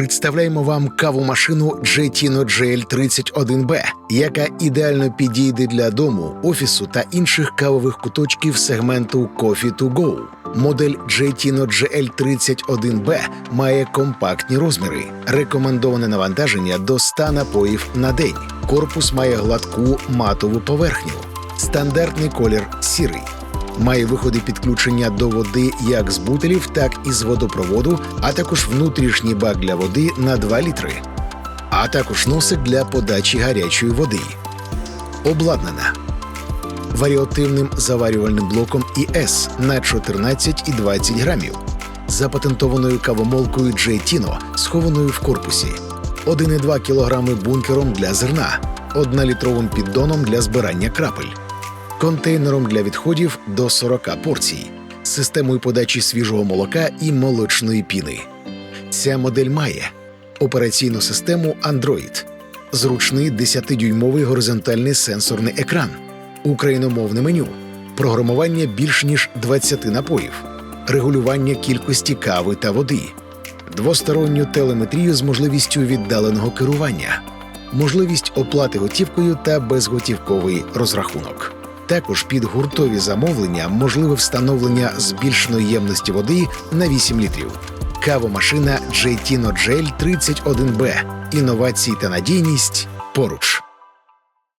Представляємо вам кавомашину Jetino GL31B, яка ідеально підійде для дому, офісу та інших кавових куточків сегменту Coffee to Go. Модель Jetino GL31B має компактні розміри, рекомендоване навантаження до 100 напоїв на день. Корпус має гладку матову поверхню, стандартний колір сірий. Має виходи підключення до води як з бутелів, так і з водопроводу, а також внутрішній бак для води на 2 літри, а також носик для подачі гарячої води. Обладнана. Варіативним заварювальним блоком ІС на 14 і 20 грамів, запатентованою кавомолкою Джейтіно, схованою в корпусі, 1,2 кг бункером для зерна, 1-літровим піддоном для збирання крапель контейнером для відходів до 40 порцій, системою подачі свіжого молока і молочної піни. Ця модель має операційну систему Android, зручний 10-дюймовий горизонтальний сенсорний екран, україномовне меню, програмування більш ніж 20 напоїв, регулювання кількості кави та води, двосторонню телеметрію з можливістю віддаленого керування, можливість оплати готівкою та безготівковий розрахунок. Також під гуртові замовлення можливе встановлення збільшеної ємності води на 8 літрів. Кавомашина Jetino Gel 31B. Інновації та надійність поруч.